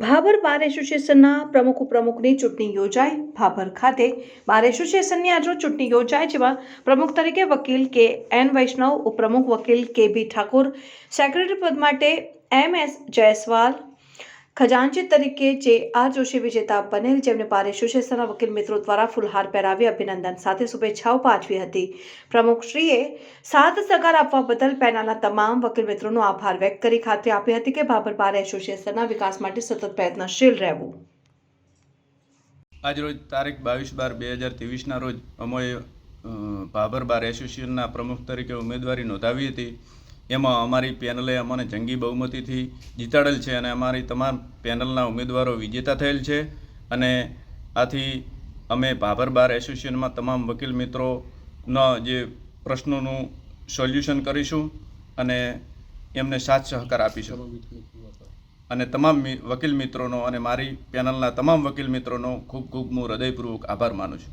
ભાભર બાર એસોસિએશનના પ્રમુખ ઉપપ્રમુખની ચૂંટણી યોજાઈ. ભાભર ખાતે બાર એસોસિએશનની આજરોજ ચૂંટણી યોજાઈ, જેમાં પ્રમુખ તરીકે વકીલ કે એન વૈષ્ણવ, ઉપપ્રમુખ વકીલ કે બી ઠાકોર, સેક્રેટરી પદ માટે એમ એસ જયસ્વાલ ખજાનચી તરીકે જે આર જોશી વિજેતા બનેલ જેમને બાર એસોસિએશનના વકીલ મિત્રો દ્વારા ફુલહાર પહેરાવી અભિનંદન સાથે શુભેચ્છાઓ પાઠવી હતી. પ્રમુખશ્રીએ સાત સહકાર આપવા બદલ પેનલના તમામ વકીલ મિત્રોનો આભાર વ્યક્ત કરી ખાતરી આપી હતી કે બાબર બાર એસોસિએશનના વિકાસ માટે સતત પ્રયત્નશીલ રહેવું. આજરોજ તારીખ બાવીસ બાર બે હજાર ત્રેવીસના રોજ અમોએ ભાભર બાર એસોસિએશનના પ્રમુખ તરીકે ઉમેદવારી નોંધાવી હતી. એમાં અમારી પેનલે અમને જંગી બહુમતીથી જીતાડેલ છે અને અમારી તમામ પેનલના ઉમેદવારો વિજેતા થયેલ છે. અને આથી અમે ભાભર બાર એસોસિએશનમાં તમામ વકીલ મિત્રોના જે પ્રશ્નોનું સોલ્યુશન કરીશું અને એમને સાથ સહકાર આપીશું. અને તમામ વકીલ મિત્રોનો અને મારી પેનલના તમામ વકીલ મિત્રોનો ખૂબ ખૂબ હું હૃદયપૂર્વક આભાર માનું છું.